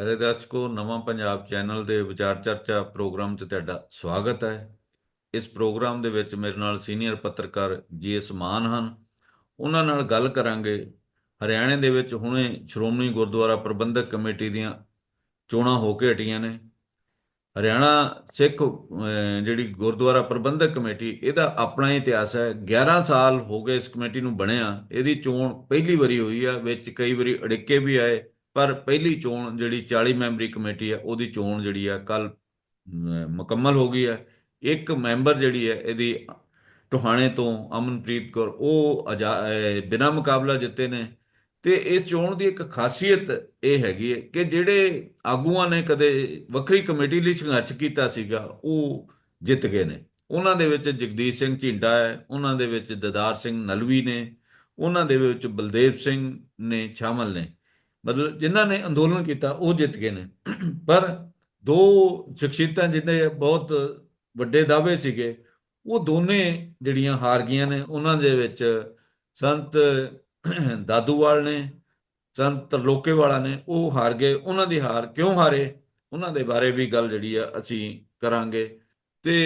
ਪਿਆਰੇ ਦਰਸ਼ਕੋ, ਨਵਾਂ ਪੰਜਾਬ ਚੈਨਲ ਦੇ ਵਿਚਾਰ ਚਰਚਾ ਪ੍ਰੋਗਰਾਮ 'ਚ ਤੁਹਾਡਾ ਸਵਾਗਤ ਹੈ। ਇਸ ਪ੍ਰੋਗਰਾਮ ਦੇ ਵਿੱਚ ਮੇਰੇ ਨਾਲ ਸੀਨੀਅਰ ਪੱਤਰਕਾਰ ਜੀ ਐਸ ਮਾਨ ਹਨ। ਉਹਨਾਂ ਨਾਲ ਗੱਲ ਕਰਾਂਗੇ ਹਰਿਆਣੇ ਦੇ ਵਿੱਚ ਹੁਣੇ ਸ਼੍ਰੋਮਣੀ ਗੁਰਦੁਆਰਾ ਪ੍ਰਬੰਧਕ ਕਮੇਟੀ ਦੀਆਂ ਚੋਣਾਂ ਹੋ ਕੇ ਹਟੀਆਂ ਨੇ। ਹਰਿਆਣਾ ਸਿੱਖ ਜਿਹੜੀ ਗੁਰਦੁਆਰਾ ਪ੍ਰਬੰਧਕ ਕਮੇਟੀ, ਇਹਦਾ ਆਪਣਾ ਹੀ ਇਤਿਹਾਸ ਹੈ। 11 ਸਾਲ ਹੋ ਗਏ ਇਸ ਕਮੇਟੀ ਨੂੰ ਬਣਿਆ। ਇਹਦੀ ਚੋਣ ਪਹਿਲੀ ਵਾਰੀ ਹੋਈ ਆ, ਵਿੱਚ ਕਈ ਵਾਰੀ ਅੜਿੱਕੇ ਵੀ ਆਏ। ਪਰ ਪਹਿਲੀ ਚੋਣ ਜਿਹੜੀ 40 ਮੈਂਬਰੀ ਕਮੇਟੀ ਹੈ, ਉਹਦੀ ਚੋਣ ਜਿਹੜੀ ਹੈ ਕੱਲ ਮੁਕੰਮਲ ਹੋ ਗਈ ਹੈ। ਇੱਕ ਮੈਂਬਰ ਜਿਹੜੀ ਹੈ, ਇਹਦੀ ਟੋਹਾਣੇ ਤੋਂ ਅਮਨਪ੍ਰੀਤ ਕੌਰ, ਉਹ ਬਿਨਾ ਮੁਕਾਬਲਾ ਜਿੱਤੇ ਨੇ। ਤੇ ਇਸ ਚੋਣ ਦੀ ਇੱਕ ਖਾਸੀਅਤ ਇਹ ਹੈਗੀ ਹੈ ਕਿ ਜਿਹੜੇ ਆਗੂਆਂ ਨੇ ਕਦੇ ਵੱਖਰੀ ਕਮੇਟੀ ਲਈ ਸੰਘਰਸ਼ ਕੀਤਾ ਸੀਗਾ, ਉਹ ਜਿੱਤ ਗਏ ਨੇ। ਉਹਨਾਂ ਦੇ ਵਿੱਚ ਜਗਦੀਸ਼ ਸਿੰਘ ਝਿੰਡਾ ਹੈ, ਉਹਨਾਂ ਦੇ ਵਿੱਚ ਦਦਾਰ ਸਿੰਘ ਨਲਵੀ ਨੇ, ਉਹਨਾਂ ਦੇ ਵਿੱਚ ਬਲਦੇਵ ਸਿੰਘ ਨੇ ਸ਼ਾਮਲ ਨੇ। ਮਤਲਬ ਜਿਨ੍ਹਾਂ ਨੇ ਅੰਦੋਲਨ ਕੀਤਾ, ਉਹ ਜਿੱਤ ਗਏ ਨੇ। ਪਰ ਦੋ ਸ਼ਖਸੀਅਤਾਂ ਜਿਹਨੇ ਬਹੁਤ ਵੱਡੇ ਦਾਅਵੇ ਸੀਗੇ, ਉਹ ਦੋਨੇ ਜਿਹੜੀਆਂ ਹਾਰ ਗਈਆਂ ਨੇ, ਉਹਨਾਂ ਦੇ ਵਿੱਚ ਸੰਤ ਦਾਦੂਵਾਲ ਨੇ, ਸੰਤ ਤਰਲੋਕੇਵਾਲਾ ਨੇ, ਉਹ ਹਾਰ ਗਏ। ਉਹਨਾਂ ਦੀ ਹਾਰ ਕਿਉਂ ਹਾਰੇ? ਉਹਨਾਂ ਦੇ ਬਾਰੇ ਵੀ ਗੱਲ ਜਿਹੜੀ ਆ, ਅਸੀਂ ਕਰਾਂਗੇ। ਤੇ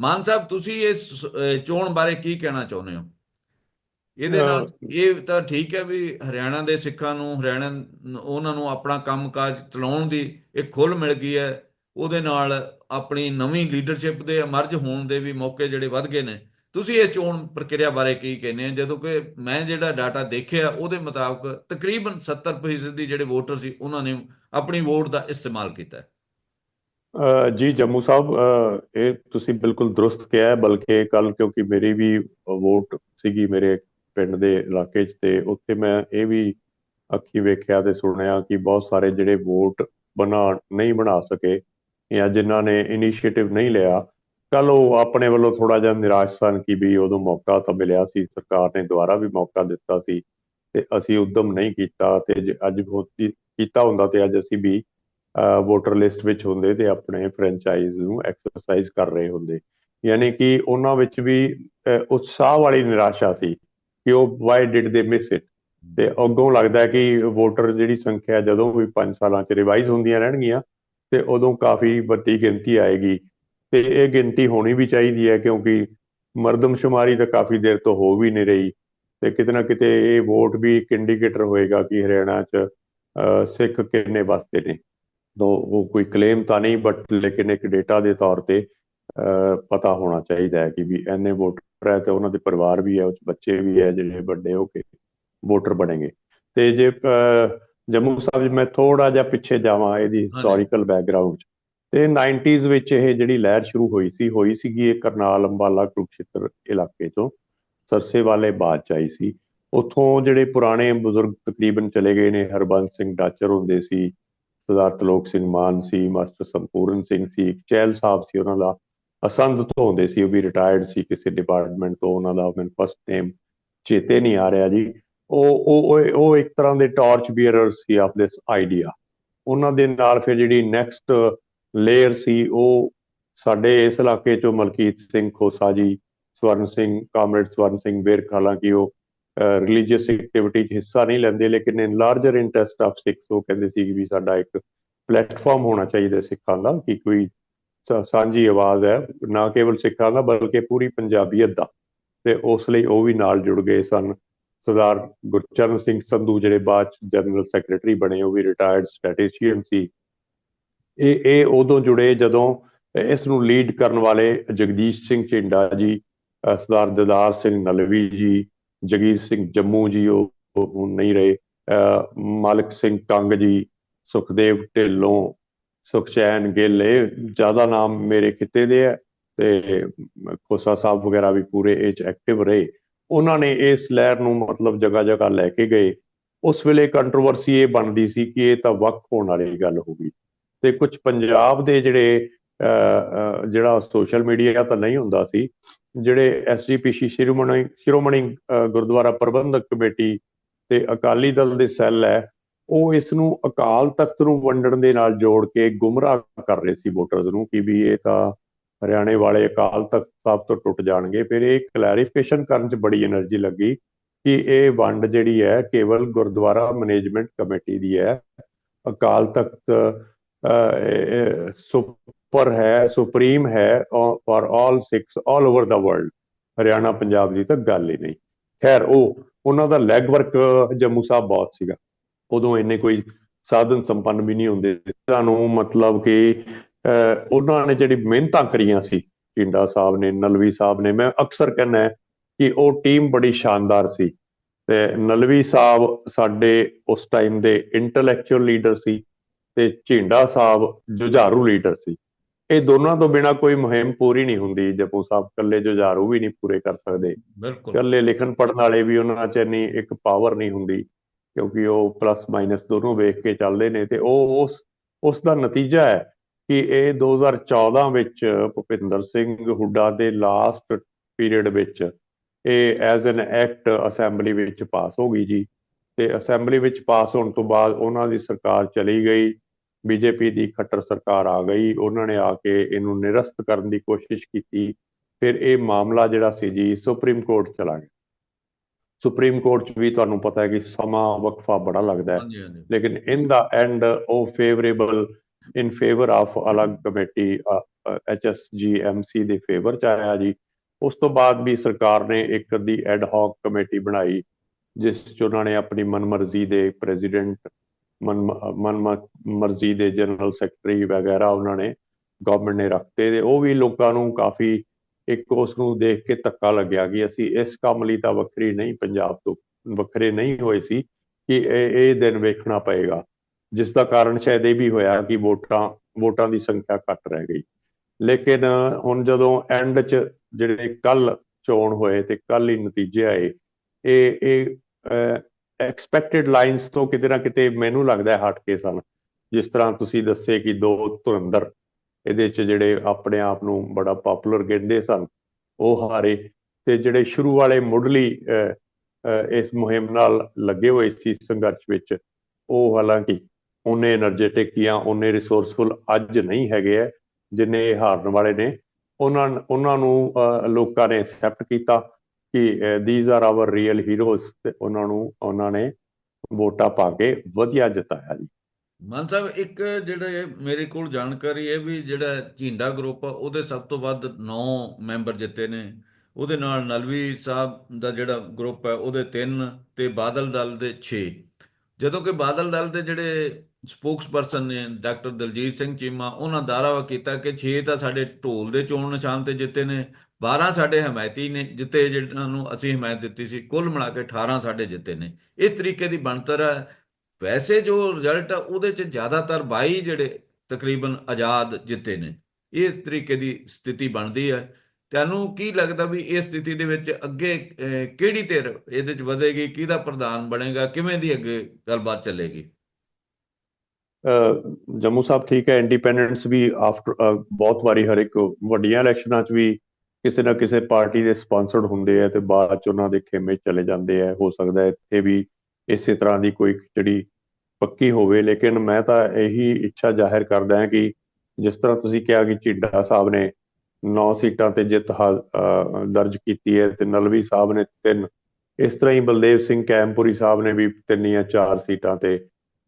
ਮਾਨ ਸਾਹਿਬ, ਤੁਸੀਂ ਇਸ ਚੋਣ ਬਾਰੇ ਕੀ ਕਹਿਣਾ ਚਾਹੁੰਦੇ ਹੋ? ਇਹਦੇ ਨਾਲ ਇਹ ਤਾਂ ਠੀਕ ਹੈ ਵੀ ਹਰਿਆਣਾ ਦੇ ਸਿੱਖਾਂ ਨੂੰ ਹਰਿਆਣਾ ਉਹਨਾਂ ਨੂੰ ਆਪਣਾ ਕੰਮਕਾਜ ਚਲਾਉਣ ਦੀ ਇੱਕ ਖੁੱਲ੍ਹ ਮਿਲ ਗਈ ਹੈ। ਉਹਦੇ ਨਾਲ ਆਪਣੀ ਨਵੀਂ ਲੀਡਰਸ਼ਿਪ ਦੇ ਅਮਰਜ ਹੋਣ ਦੇ ਵੀ ਮੌਕੇ ਜਿਹੜੇ ਵੱਧ ਗਏ ਨੇ। ਤੁਸੀਂ ਇਹ ਚੋਣ ਪ੍ਰਕਿਰਿਆ ਬਾਰੇ ਕੀ ਕਹਿੰਦੇ ਆ ਜਦੋਂ ਕਿ ਮੈਂ ਜਿਹੜਾ ਡਾਟਾ ਦੇਖਿਆ ਉਹਦੇ ਮੁਤਾਬਕ ਤਕਰੀਬਨ 70% ਦੀ ਜਿਹੜੇ ਵੋਟਰ ਸੀ ਉਹਨਾਂ ਨੇ ਆਪਣੀ ਵੋਟ ਦਾ ਇਸਤੇਮਾਲ ਕੀਤਾ ਜੀ ਜੰਮੂ ਸਾਹਿਬ ਇਹ ਤੁਸੀਂ ਬਿਲਕੁਲ ਦਰੁਸਤ ਕਿਹਾ ਹੈ ਬਲਕਿ ਕੱਲ ਕਿਉਂਕਿ ਮੇਰੀ ਵੀ ਵੋਟ ਸੀਗੀ ਮੇਰੇ ਪਿੰਡ ਦੇ ਇਲਾਕੇ 'ਚ ਤੇ ਉੱਥੇ ਮੈਂ ਇਹ ਵੀ ਅੱਖੀ ਵੇਖਿਆ ਤੇ ਸੁਣਿਆ ਕਿ ਬਹੁਤ ਸਾਰੇ ਜਿਹੜੇ ਵੋਟ ਬਣਾ, ਨਹੀਂ ਬਣਾ ਸਕੇ ਜਾਂ ਜਿਨ੍ਹਾਂ ਨੇ ਇਨੀਸ਼ੀਏਟਿਵ ਨਹੀਂ ਲਿਆ ਕੱਲ ਉਹ ਆਪਣੇ ਵੱਲੋਂ ਥੋੜਾ ਜਿਹਾ ਨਿਰਾਸ਼ ਸਨ ਕਿ ਵੀ ਉਦੋਂ ਮੌਕਾ ਤਾਂ ਮਿਲਿਆ ਸੀ, ਸਰਕਾਰ ਨੇ ਦੁਬਾਰਾ ਵੀ ਮੌਕਾ ਦਿੱਤਾ ਸੀ ਤੇ ਅਸੀਂ ਉਦਮ ਨਹੀਂ ਕੀਤਾ ਤੇ ਜੇ ਅੱਜ ਬਹੁਤ ਕੀਤਾ ਹੁੰਦਾ ਤੇ ਅੱਜ ਅਸੀਂ ਵੀ ਵੋਟਰ ਲਿਸਟ ਵਿੱਚ ਹੁੰਦੇ ਤੇ ਆਪਣੇ ਫਰੈਂਚਾਈਜ਼ ਨੂੰ ਐਕਸਰਸਾਈਜ਼ ਕਰ ਰਹੇ ਹੁੰਦੇ। ਯਾਨੀ ਕਿ ਉਹਨਾਂ ਵਿੱਚ ਵੀ ਉਤਸ਼ਾਹ ਵਾਲੀ ਨਿਰਾਸ਼ਾ ਸੀ। ਕਿ ਉਹ why did they miss it ਤੇ ਅੱਗੋਂ ਲੱਗਦਾ ਕਿ ਵੋਟਰ ਜਿਹੜੀ ਸੰਖਿਆ ਜਦੋਂ ਵੀ 5 ਸਾਲਾਂ ਚ ਰਿਵਾਈਜ਼ ਹੁੰਦੀਆਂ ਰਹਿਣਗੀਆਂ ਤੇ ਉਦੋਂ ਕਾਫੀ ਵੱਡੀ ਗਿਣਤੀ ਆਏਗੀ। ਤੇ ਇਹ ਗਿਣਤੀ ਹੋਣੀ ਵੀ ਚਾਹੀਦੀ ਹੈ ਕਿਉਂਕਿ ਮਰਦਮਸ਼ੁਮਾਰੀ ਤਾਂ ਕਾਫੀ ਦੇਰ ਤੋਂ ਹੋ ਵੀ ਨਹੀਂ ਰਹੀ। ਤੇ ਕਿਤੇ ਨਾ ਕਿਤੇ ਇਹ ਵੋਟ ਵੀ ਇੱਕ ਇੰਡੀਕੇਟਰ ਹੋਏਗਾ ਕਿ ਹਰਿਆਣਾ 'ਚ ਅਹ, ਸਿੱਖ ਕਿੰਨੇ ਵਸਦੇ ਨੇ। ਤੋ ਉਹ ਕੋਈ ਕਲੇਮ ਤਾਂ ਨਹੀਂ ਬਟ ਲੇਕਿਨ ਇੱਕ ਡੇਟਾ ਦੇ ਤੌਰ ਤੇ ਅਹ, ਪਤਾ ਹੋਣਾ ਚਾਹੀਦਾ ਹੈ ਕਿ ਵੀ ਐਨੇ ਵੋਟ ਹੈ ਤੇ ਉਹਨਾਂ ਦੇ ਪਰਿਵਾਰ ਵੀ ਹੈ ਬੱਚੇ ਵੀ ਹੈ ਜਿਹੜੇ ਵੱਡੇ ਹੋ ਕੇ ਵੋਟਰ ਬਣेंगे ਤੇ ਜੇ ਜੰਮੂ ਸਾਹਿਬ ਮੈਂ ਥੋੜਾ ਜਿਹਾ ਪਿੱਛੇ ਜਾਵਾਂ ਇਹਦੀ ਹਿਸਟੋਰੀਕਲ ਬੈਕਗ੍ਰਾਉਂਡ ਤੇ 90s ਵਿੱਚ ਇਹ ਜਿਹੜੀ ਲਹਿਰ ਸ਼ੁਰੂ ਹੋਈ ਸੀ ਹੋਈ ਸੀਗੀ ਇਹ ਕਰਨਾਲ ਅੰਬਾਲਾ ਕੁਰੂਕਸ਼ੇਤਰ ਇਲਾਕੇ ਤੋਂ ਸਰਸੇ ਵਾਲੇ ਬਾਅਦ ਚ ਆਈ ਸੀ। ਉੱਥੋਂ ਜਿਹੜੇ ਪੁਰਾਣੇ ਬਜ਼ੁਰਗ ਤਕਰੀਬਨ ਚਲੇ ਗਏ ਨੇ ਹਰਬੰਸ ਸਿੰਘ ਡਾਚਰ ਹੁੰਦੇ ਸੀ ਸਰਦਾਰ ਤਲੋਕ ਸਿੰਘ ਮਾਨ ਸੀ ਮਾਸਟਰ ਸੰਪੂਰਨ ਸਿੰਘ ਸੀ ਚੈਲ ਸਾਹਿਬ ਸੀ ਉਹਨਾਂ ਦਾ। ਅਸੰਧ ਤੋਂ ਹੁੰਦੇ ਸੀ, ਉਹ ਵੀ ਰਿਟਾਇਰਡ ਸੀ ਕਿਸੇ ਡਿਪਾਰਟਮੈਂਟ ਤੋਂ, ਉਹਨਾਂ ਦਾ ਮੈਨੂੰ ਫਸਟ ਨੇਮ ਚੇਤੇ ਨਹੀਂ ਆ ਰਿਹਾ ਜੀ। ਉਹ ਉਹ, ਉਹ- ਇੱਕ ਤਰ੍ਹਾਂ ਦੇ ਟਾਰਚ ਬੀਅਰਰ ਸੀ ਆਫ ਦਿਸ ਆਈਡੀਆ ਉਹਨਾਂ ਦੇ ਨਾਲ ਫਿਰ ਜਿਹੜੀ ਨੈਕਸਟ ਲੇਅਰ ਸੀ, ਉਹ ਸਾਡੇ ਇਸ ਇਲਾਕੇ ਚੋਂ ਮਲਕੀਤ ਸਿੰਘ ਖੋਸਾ ਜੀ, ਸਵਰਨ ਸਿੰਘ, ਕਾਮਰੇਡ ਸਵਰਨ ਸਿੰਘ ਵਿਰਕ ਹਾਲਾਂਕਿ ਉਹ ਰਿਲੀਜੀਅਸ ਐਕਟੀਵਿਟੀ 'ਚ ਹਿੱਸਾ ਨਹੀਂ ਲੈਂਦੇ, ਲੇਕਿਨ in larger interest of Sikhs ਉਹ ਕਹਿੰਦੇ ਸੀ ਕਿ ਵੀ ਸਾਡਾ ਇੱਕ ਪਲੇਟਫਾਰਮ ਹੋਣਾ ਚਾਹੀਦਾ ਸਿੱਖਾਂ ਦਾ, ਕਿ ਕੋਈ ਸਾਂਝੀ ਆਵਾਜ਼ ਹੈ, ਨਾ ਕੇਵਲ ਸਿੱਖਾਂ ਦਾ ਬਲਕਿ ਪੂਰੀ ਪੰਜਾਬੀਅਤ ਦਾ। ਤੇ ਉਸ ਲਈ ਉਹ ਵੀ ਨਾਲ ਜੁੜ ਗਏ ਸਨ। ਸਰਦਾਰ ਗੁਰਚਰਨ ਸਿੰਘ ਸੰਧੂ, ਜਿਹੜੇ ਬਾਅਦ ਜਨਰਲ ਸੈਕਟਰੀ ਬਣੇ, ਉਹ ਵੀ ਰਿਟਾਇਰਡ ਸਟੈਟਿਸ਼ੀਅਨ ਸੀ। ਇਹ ਇਹ ਉਦੋਂ ਜੁੜੇ ਜਦੋਂ ਇਸ ਨੂੰ ਲੀਡ ਕਰਨ ਵਾਲੇ ਜਗਦੀਸ਼ ਸਿੰਘ ਝਿੰਡਾ ਜੀ ਸਰਦਾਰ ਦਦਾਰ ਸਿੰਘ ਨਲਵੀ ਜੀ, ਜਗੀਰ ਸਿੰਘ ਜੰਮੂ ਜੀ, ਉਹ ਨਹੀਂ ਰਹੇ। ਅਹ ਮਾਲਕ ਸਿੰਘ ਕੰਗ ਜੀ, ਸੁਖਦੇਵ ਢਿੱਲੋਂ ਸੁਖਚੈਨ ਗਿੱਲ, ਇਹ ਜ਼ਿਆਦਾ ਨਾਮ ਮੇਰੇ ਕਿਤੇ ਦੇ ਹੈ ਤੇ ਖੋਸਾ ਸਾਹਿਬ ਵਗੈਰਾ ਵੀ ਪੂਰੇ ਇਹ ਚ ਐਕਟਿਵ ਰਹੇ। ਉਹਨਾਂ ਨੇ ਇਸ ਲਹਿਰ ਨੂੰ ਮਤਲਬ ਜਗ੍ਹਾ ਜਗ੍ਹਾ ਲੈ ਕੇ ਗਏ। ਉਸ ਵੇਲੇ ਕੰਟਰੋਵਰਸੀ ਇਹ ਬਣਦੀ ਸੀ ਕਿ ਇਹ ਤਾਂ ਵਕਫ ਹੋਣ ਵਾਲੀ ਗੱਲ ਹੋ ਗਈ। ਤੇ ਕੁਝ ਪੰਜਾਬ ਦੇ ਜਿਹੜੇ ਜਿਹੜਾ ਸੋਸ਼ਲ ਮੀਡੀਆ ਤਾਂ ਨਹੀਂ ਹੁੰਦਾ ਸੀ, ਜਿਹੜੇ ਐਸਜੀਪੀਸੀ ਸ਼੍ਰੋਮਣੀ ਸ਼੍ਰੋਮਣੀ ਗੁਰਦੁਆਰਾ ਪ੍ਰਬੰਧਕ ਕਮੇਟੀ ਤੇ ਅਕਾਲੀ ਦਲ ਦੇ ਸੈੱਲ ਹੈ ਉਹ ਇਸ ਨੂੰ ਅਕਾਲ ਤਖਤ ਨੂੰ ਵੰਡਣ ਦੇ ਨਾਲ ਜੋੜ ਕੇ ਗੁੰਮਰਾਹ ਕਰ ਰਹੇ ਸੀ ਵੋਟਰਸ ਨੂੰ ਕਿ ਵੀ ਇਹ ਤਾਂ ਹਰਿਆਣੇ ਵਾਲੇ ਅਕਾਲ ਤਖਤ ਸਾਹਿਬ ਤੋਂ ਟੁੱਟ ਜਾਣਗੇ। ਫਿਰ ਇਹ ਕਲੈਰੀਫਿਕੇਸ਼ਨ ਕਰਨ 'ਚ ਬੜੀ એનર્ਜੀ ਲੱਗੀ ਕਿ ਇਹ ਵੰਡ ਜਿਹੜੀ ਹੈ ਕੇਵਲ ਗੁਰਦੁਆਰਾ ਮੈਨੇਜਮੈਂਟ ਕਮੇਟੀ ਦੀ ਹੈ। ਅਕਾਲ ਤਖਤ ਸੁਪਰ ਹੈ, ਸੁਪਰੀਮ ਹੈ for all Sikhs all over the world Haryana, Punjab ਦੀ ਤਾਂ ਗੱਲ ਹੀ ਨਹੀਂ। ਖੈਰ, ਉਹ, ਉਹਨਾਂ ਦਾ ਲੈਗ ਵਰਕ ਜੰਮੂ ਸਾਹਿਬ ਬਹੁਤ ਸੀਗਾ। ਉਦੋਂ ਇੰਨੇ ਕੋਈ ਸਾਧਨ ਸੰਪੰਨ ਵੀ ਨਹੀਂ ਹੁੰਦੇ। ਸਾਨੂੰ ਮਤਲਬ ਕਿ ਉਹਨਾਂ ਨੇ ਜਿਹੜੀ ਮਿਹਨਤਾਂ ਕਰੀਆਂ ਸੀ ਟਿੰਡਾ ਸਾਹਿਬ ਨੇ ਨਲਵੀ ਸਾਹਿਬ ਨੇ ਮੈਂ ਅਕਸਰ ਕਹਿੰਦਾ ਕਿ ਉਹ ਟੀਮ ਬੜੀ ਸ਼ਾਨਦਾਰ ਸੀ। ਤੇ ਨਲਵੀ ਸਾਹਿਬ ਸਾਡੇ ਉਸ ਟਾਈਮ ਦੇ ਇੰਟੈਲੈਕਚੁਅਲ ਲੀਡਰ ਸੀ ਤੇ ਝਿੰਡਾ ਸਾਹਿਬ ਜੁਝਾਰੂ ਲੀਡਰ ਸੀ। ਇਹ ਦੋਨਾਂ ਤੋਂ ਬਿਨਾ ਕੋਈ ਮੁਹਿੰਮ ਪੂਰੀ ਨਹੀਂ ਹੁੰਦੀ। ਜਪੂ ਸਾਹਿਬ ਇਕੱਲੇ ਜੁਝਾਰੂ ਵੀ ਨਹੀਂ ਪੂਰੇ ਕਰ ਸਕਦੇ। ਇਕੱਲੇ ਲਿਖਣ ਪੜਨ ਵਾਲੇ ਵੀ ਉਹਨਾਂ 'ਚ ਇੰਨੀ ਇੱਕ ਪਾਵਰ ਨਹੀਂ ਹੁੰਦੀ। ਕਿਉਂਕਿ ਉਹ ਪਲੱਸ ਮਾਈਨਸ ਦੋਨੋਂ ਵੇਖ ਕੇ ਚੱਲਦੇ ਨੇ ਤੇ ਉਹ ਉਸ ਉਸ ਦਾ ਨਤੀਜਾ ਹੈ ਕਿ ਇਹ 2014 ਵਿੱਚ ਭੁਪਿੰਦਰ ਸਿੰਘ ਹੁੱਡਾ ਦੇ ਲਾਸਟ ਪੀਰੀਅਡ ਵਿੱਚ ਇਹ ਐਜ਼ ਐਨ ਐਕਟ ਅਸੈਂਬਲੀ ਵਿੱਚ ਪਾਸ ਹੋ ਗਈ ਜੀ। ਤੇ ਅਸੈਂਬਲੀ ਵਿੱਚ ਪਾਸ ਹੋਣ ਤੋਂ ਬਾਅਦ ਉਹਨਾਂ ਦੀ ਸਰਕਾਰ ਚਲੀ ਗਈ ਬੀਜੇਪੀ ਦੀ ਖੱਟਰ ਸਰਕਾਰ ਆ ਗਈ, ਉਹਨਾਂ ਨੇ ਆ ਕੇ ਇਹਨੂੰ ਨਿਰਸਤ ਕਰਨ ਦੀ ਕੋਸ਼ਿਸ਼ ਕੀਤੀ, ਫਿਰ ਇਹ ਮਾਮਲਾ ਜਿਹੜਾ ਸੀ ਜੀ, ਸੁਪਰੀਮ ਕੋਰਟ ਚਲਾ ਗਿਆ। ਸੁਪਰੀਮ ਕੋਰਟ 'ਚ ਵੀ ਤੁਹਾਨੂੰ ਪਤਾ ਹੈ ਕਿ ਸਮਾਂ ਵਕਫਾ ਬੜਾ ਲੱਗਦਾ ਹੈ। ਲੇਕਿਨ ਇਨ ਦਾ ਐਂਡ ਉਹ ਫੇਵਰੇਬਲ ਇਨ ਫੇਵਰ ਆਫ ਅਲੱਗ ਕਮੇਟੀ ਐਚਐਸਜੀਐਮਸੀ ਦੇ ਫੇਵਰ ਚ ਆਇਆ ਜੀ। ਉਸ ਤੋਂ ਬਾਅਦ ਵੀ ਸਰਕਾਰ ਨੇ ਇੱਕ ਅੱਧੀ ਐਡ ਹਾਕ ਕਮੇਟੀ ਬਣਾਈ ਜਿਸ ਚ ਉਹਨਾਂ ਨੇ ਆਪਣੀ ਮਨਮਰਜ਼ੀ ਦੇ ਪ੍ਰੈਜ਼ੀਡੈਂਟ ਮਨ ਮਨ ਮਰਜ਼ੀ ਦੇ ਜਨਰਲ ਸੈਕਟਰੀ ਵਗੈਰਾ ਉਹਨਾਂ ਨੇ ਗਵਰਨਮੈਂਟ ਨੇ ਰੱਖਤੇ ਤੇ ਉਹ ਵੀ ਲੋਕਾਂ ਨੂੰ ਕਾਫੀ ਇੱਕ ਉਸ ਨੂੰ ਦੇਖ ਕੇ ਧੱਕਾ ਲੱਗਿਆ ਕਿ ਅਸੀਂ ਇਸ ਕੰਮ ਲਈ ਤਾਂ ਵੱਖਰੀ ਨਹੀਂ, ਪੰਜਾਬ ਤੋਂ ਵੱਖਰੇ ਨਹੀਂ ਹੋਏ ਸੀ ਕਿ ਇਹ ਇਹ ਦਿਨ ਵੇਖਣਾ ਪਏਗਾ। ਜਿਸ ਦਾ ਕਾਰਨ ਸ਼ਾਇਦ ਇਹ ਵੀ ਹੋਇਆ ਕਿ ਵੋਟਾਂ ਵੋਟਾਂ ਦੀ ਸੰਖਿਆ ਘੱਟ ਰਹਿ ਗਈ। ਲੇਕਿਨ ਹੁਣ ਜਦੋਂ ਐਂਡ 'ਚ ਜਿਹੜੇ ਕੱਲ ਚੋਣ ਹੋਏ ਤੇ ਕੱਲ ਹੀ ਨਤੀਜੇ ਆਏ, ਇਹ ਇਹ ਐਕਸਪੈਕਟਡ ਲਾਈਨਸ ਤੋਂ ਕਿਤੇ ਨਾ ਕਿਤੇ ਮੈਨੂੰ ਲੱਗਦਾ ਹਟ ਕੇ ਸਨ। ਜਿਸ ਤਰ੍ਹਾਂ ਤੁਸੀਂ ਦੱਸੇ ਕਿ ਦੋ ਧੁਰੰਦਰ ਇਹਦੇ 'ਚ ਜਿਹੜੇ ਆਪਣੇ ਆਪ ਨੂੰ ਬੜਾ ਪਪੂਲਰ ਕਹਿੰਦੇ ਸਨ, ਉਹ ਹਾਰੇ। ਤੇ ਜਿਹੜੇ ਸ਼ੁਰੂ ਵਾਲੇ ਮੁੱਢਲੀ ਇਸ ਮੁਹਿੰਮ ਨਾਲ ਲੱਗੇ ਹੋਏ ਸੀ ਸੰਘਰਸ਼ ਵਿੱਚ, ਉਹ ਹਾਲਾਂਕਿ ਉਹਨੇ એનર્ਜੈਟਿਕ ਜਾਂ ਉਹਨੇ ਰਿਸੋਰਸਫੁਲ ਅੱਜ ਨਹੀਂ ਹੈਗੇ ਆ ਜਿੰਨੇ ਇਹ ਹਾਰਨ ਵਾਲੇ ਨੇ। ਉਹਨਾਂ ਉਹਨਾਂ ਨੂੰ ਲੋਕਾਂ ਨੇ ਐਕਸੈਪਟ ਕੀਤਾ ਕਿ these are our real heroes ਤੇ ਉਹਨਾਂ ਨੂੰ, ਉਹਨਾਂ ਨੇ ਵੋਟਾਂ ਪਾ ਕੇ ਵਧੀਆ ਜਿਤਾਇਆ ਜੀ। ਮਾਨ ਸਾਹਿਬ, ਇੱਕ ਜਿਹੜੇ ਮੇਰੇ ਕੋਲ ਜਾਣਕਾਰੀ ਹੈ ਵੀ ਜਿਹੜਾ ਝਿੰਡਾ ਗਰੁੱਪ ਆ, ਉਹਦੇ ਸਭ ਤੋਂ ਵੱਧ 9 ਮੈਂਬਰ ਜਿੱਤੇ ਨੇ। ਉਹਦੇ ਨਾਲ ਨਲਵੀ ਸਾਹਿਬ ਦਾ ਜਿਹੜਾ ਗਰੁੱਪ ਹੈ, ਉਹਦੇ 3 ਤੇ ਬਾਦਲ ਦਲ ਦੇ 6 ਜਦੋਂ ਕਿ ਬਾਦਲ ਦਲ ਦੇ ਜਿਹੜੇ ਸਪੋਕਸਪਰਸਨ ਨੇ, ਡਾਕਟਰ ਦਲਜੀਤ ਸਿੰਘ ਚੀਮਾ, ਉਹਨਾਂ ਦਾਅਵਾ ਕੀਤਾ ਕਿ 6 ਤਾਂ ਸਾਡੇ ਢੋਲ ਦੇ ਚੋਣ ਨਿਸ਼ਾਨ ਤੇ ਜਿੱਤੇ ਨੇ 12 ਸਾਡੇ ਹਮਾਇਤੀ ਨੇ, ਜਿੱਤੇ ਜਿਹਨਾਂ ਨੂੰ ਅਸੀਂ ਹਮਾਇਤ ਦਿੱਤੀ ਸੀ, ਕੁੱਲ ਮਿਲਾ ਕੇ 18 ਸਾਡੇ ਜਿੱਤੇ ਨੇ। ਇਸ ਤਰੀਕੇ ਦੀ ਬਣਤਰ ਹੈ ਵੈਸੇ ਜੋ ਰਿਜ਼ਲਟ ਆ, ਉਹਦੇ ਚ ਜ਼ਿਆਦਾਤਰ 22 ਜਿਹੜੇ ਤਕਰੀਬਨ ਆਜ਼ਾਦ ਜਿੱਤੇ ਨੇ। ਇਸ ਤਰੀਕੇ ਦੀ ਸਥਿਤੀ ਬਣਦੀ ਹੈ। ਤੁਹਾਨੂੰ ਕੀ ਲੱਗਦਾ ਵੀ ਇਸ ਸਥਿਤੀ ਦੇ ਵਿੱਚ ਅੱਗੇ ਕਿਹੜੀ ਧਿਰ ਇਹਦੇ ਚ ਵਧੇਗੀ, ਕਿਹਦਾ ਪ੍ਰਧਾਨ ਬਣੇਗਾ, ਕਿਵੇਂ ਦੀ ਅੱਗੇ ਗੱਲਬਾਤ ਚੱਲੇਗੀ? ਅਹ, ਜੰਮੂ ਸਾਹਿਬ ਠੀਕ ਹੈ ਇੰਡੀਪੈਂਡੈਂਸ ਵੀ ਆਫਟਰ ਬਹੁਤ ਵਾਰੀ ਹਰ ਇੱਕ ਵੱਡੀਆਂ ਇਲੈਕਸ਼ਨਾਂ 'ਚ ਵੀ ਕਿਸੇ ਨਾ ਕਿਸੇ ਪਾਰਟੀ ਦੇ ਸਪਾਂਸਰਡ ਹੁੰਦੇ ਆ ਤੇ ਬਾਅਦ 'ਚ ਉਹਨਾਂ ਦੇ ਖੇਮੇ ਚਲੇ ਜਾਂਦੇ ਆ। ਹੋ ਸਕਦਾ ਇੱਥੇ ਵੀ ਇਸੇ ਤਰ੍ਹਾਂ ਦੀ ਕੋਈ ਜਿਹੜੀ ਪੱਕੀ ਹੋਵੇ, ਲੇਕਿਨ ਮੈਂ ਤਾਂ ਇਹੀ ਇੱਛਾ ਜ਼ਾਹਿਰ ਕਰਦਾ ਹਾਂ ਕਿ ਜਿਸ ਤਰ੍ਹਾਂ ਤੁਸੀਂ ਕਿਹਾ ਕਿ ਝਿੱਡਾ ਸਾਹਿਬ ਨੇ 9 ਸੀਟਾਂ ਤੇ ਜਿੱਤ ਦਰਜ ਕੀਤੀ ਹੈ ਤੇ ਨਲਵੀ ਸਾਹਿਬ ਨੇ ਤਿੰਨ, ਇਸ ਤਰ੍ਹਾਂ ਹੀ ਬਲਦੇਵ ਸਿੰਘ ਕੈਮਪੁਰੀ ਸਾਹਿਬ ਨੇ ਵੀ ਤਿੰਨ ਜਾਂ ਚਾਰ ਸੀਟਾਂ ਤੇ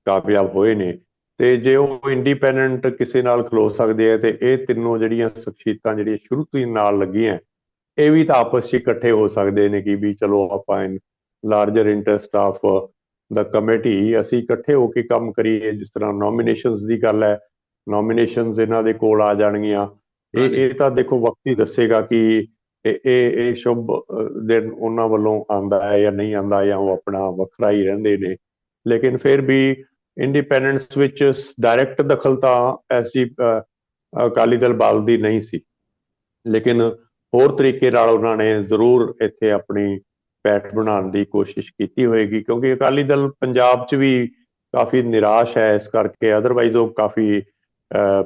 ਕਾਮਯਾਬ ਹੋਏ ਨੇ। ਤੇ ਜੇ ਉਹ ਇੰਡੀਪੈਂਡੈਂਟ ਕਿਸੇ ਨਾਲ ਖਲੋ ਸਕਦੇ ਆ ਤੇ ਇਹ ਤਿੰਨੋਂ ਜਿਹੜੀਆਂ ਸ਼ਖਸੀਅਤਾਂ ਜਿਹੜੀਆਂ ਸ਼ੁਰੂ ਤੋਂ ਹੀ ਨਾਲ ਲੱਗੀਆਂ, ਇਹ ਵੀ ਤਾਂ ਆਪਸ 'ਚ ਇਕੱਠੇ ਹੋ ਸਕਦੇ ਨੇ ਕਿ ਵੀ ਚਲੋ ਆਪਾਂ larger interest of the committee ਅਸੀਂ ਇਕੱਠੇ ਹੋ ਕੇ ਕੰਮ ਕਰੀਏ ਜਿਸ ਤਰ੍ਹਾਂ ਨੋਮੀਨੇਸ਼ਨਸ ਦੀ ਗੱਲ ਹੈ ਨੋਮੀਨੇਸ਼ਨਸ ਇਹਨਾਂ ਦੇ ਕੋਲ ਆ ਜਾਣਗੀਆਂ। ਇਹ। ਇਹ ਤਾਂ ਦੇਖੋ ਵਕਤ ਹੀ ਦੱਸੇਗਾ ਕਿ ਇਹ ਇਹ ਸ਼ੁਭ ਦਿਨ ਉਹਨਾਂ ਵੱਲੋਂ ਆਂਦਾ ਹੈ ਜਾਂ ਨਹੀਂ ਆਂਦਾ ਜਾਂ ਉਹ ਆਪਣਾ ਵੱਖਰਾ ਹੀ ਰਹਿੰਦੇ ਨੇ। ਲੇਕਿਨ ਫਿਰ ਵੀ ਇੰਡੀਪੈਂਡੈਂਸ ਵਿੱਚ ਡਾਇਰੈਕਟ ਦਖਲ ਤਾਂ ਐਸਜੀ ਅਕਾਲੀ ਦਲ ਬਾਲ ਦੀ ਨਹੀਂ ਸੀ। ਲੇਕਿਨ ਹੋਰ ਤਰੀਕੇ ਨਾਲ ਉਹਨਾਂ ਨੇ ਜ਼ਰੂਰ ਇੱਥੇ ਆਪਣੀ ਪੈਠ ਬਣਾਉਣ ਦੀ ਕੋਸ਼ਿਸ਼ ਕੀਤੀ ਹੋਏਗੀ, ਕਿਉਂਕਿ ਅਕਾਲੀ ਦਲ ਪੰਜਾਬ 'ਚ ਵੀ ਕਾਫੀ ਨਿਰਾਸ਼ ਹੈ ਇਸ ਕਰਕੇ ਅਦਰਵਾਈਜ਼ ਉਹ ਕਾਫੀ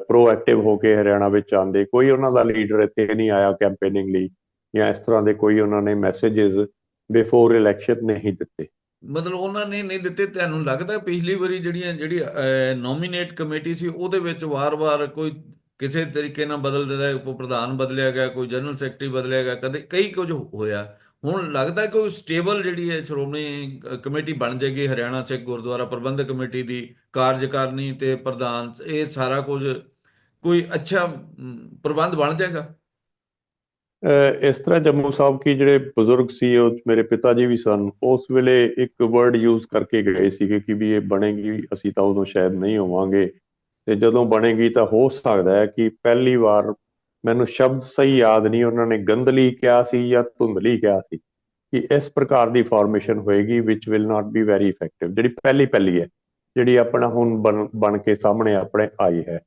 ਪ੍ਰੋਐਕਟਿਵ ਹੋ ਕੇ ਹਰਿਆਣਾ ਵਿੱਚ ਆਂਦੇ ਕੋਈ ਉਹਨਾਂ ਦਾ ਲੀਡਰ ਇੱਥੇ ਨਹੀਂ ਆਇਆ ਕੈਂਪੇਨਿੰਗ ਲਈ, ਜਾਂ ਇਸ ਤਰ੍ਹਾਂ ਦੇ ਕੋਈ ਉਹਨਾਂ ਨੇ ਮੈਸੇजेस ਬਿਫੋਰ ਇਲੈਕਸ਼ਨ ਨਹੀਂ ਦਿੱਤੇ। ਮਤਲਬ ਉਹਨਾਂ ਨੇ ਨਹੀਂ ਦਿੱਤੇ, ਤੁਹਾਨੂੰ ਲੱਗਦਾ ਪਿਛਲੀ ਵਾਰੀ ਜਿਹੜੀਆਂ, ਜਿਹੜੀ ਨੋਮੀਨੇਟ ਕਮੇਟੀ ਸੀ, ਉਹਦੇ ਵਿੱਚ ਵਾਰ-ਵਾਰ ਕੋਈ ਕਿਸੇ ਤਰੀਕੇ ਨਾਲ ਬਦਲ ਦਿੰਦਾ ਪ੍ਰਧਾਨ ਬਦਲਿਆ ਗਿਆ, ਕੋਈ ਜਨਰਲ ਸੈਕਟਰੀ ਬਦਲਿਆ ਗਿਆ, ਕਦੇ ਕਈ ਕੁਝ ਹੋਇਆ। ਹੁਣ ਲੱਗਦਾ ਕੋਈ ਸਟੇਬਲ ਜਿਹੜੀ ਹੈ ਸ਼੍ਰੋਮਣੀ ਕਮੇਟੀ ਬਣ ਜਾਏਗੀ, ਹਰਿਆਣਾ ਸਿੱਖ ਗੁਰਦੁਆਰਾ ਪ੍ਰਬੰਧਕ ਕਮੇਟੀ ਦੀ ਕਾਰਜਕਾਰਨੀ ਤੇ ਪ੍ਰਧਾਨ, ਇਹ ਸਾਰਾ ਕੁਝ ਕੋਈ ਅੱਛਾ ਪ੍ਰਬੰਧ ਬਣ ਜਾਏਗਾ? ਇਸ ਤਰ੍ਹਾਂ ਜੰਮੂ ਸਾਹਿਬ ਕੀ ਜਿਹੜੇ ਬਜ਼ੁਰਗ ਸੀ, ਉਹ ਮੇਰੇ ਪਿਤਾ ਜੀ ਵੀ ਸਨ, ਉਸ ਵੇਲੇ ਇੱਕ ਵਰਡ ਯੂਜ਼ ਕਰਕੇ ਗਏ ਸੀਗੇ ਕਿ ਵੀ ਇਹ ਬਣੇਗੀ, ਅਸੀਂ ਤਾਂ ਉਦੋਂ ਸ਼ਾਇਦ ਨਹੀਂ ਹੋਵਾਂਗੇ। ਤੇ ਜਦੋਂ ਬਣੇਗੀ ਤਾਂ ਹੋ ਸਕਦਾ ਹੈ ਕਿ ਪਹਿਲੀ ਵਾਰ ਮੈਨੂੰ ਸ਼ਬਦ ਸਹੀ ਯਾਦ ਨਹੀਂ, ਉਹਨਾਂ ਨੇ ਗੰਧਲੀ ਕਿਹਾ ਸੀ ਜਾਂ ਧੁੰਦਲੀ ਕਿਹਾ ਸੀ, ਕਿ ਇਸ ਪ੍ਰਕਾਰ ਦੀ ਫਾਰਮੇਸ਼ਨ ਹੋਏਗੀ which will not be very effective ਜਿਹੜੀ ਪਹਿਲੀ ਪਹਿਲੀ ਹੈ, ਜਿਹੜੀ ਆਪਣਾ ਹੁਣ ਬਣ ਕੇ ਸਾਹਮਣੇ ਆਪਣੇ ਆਈ ਹੈ।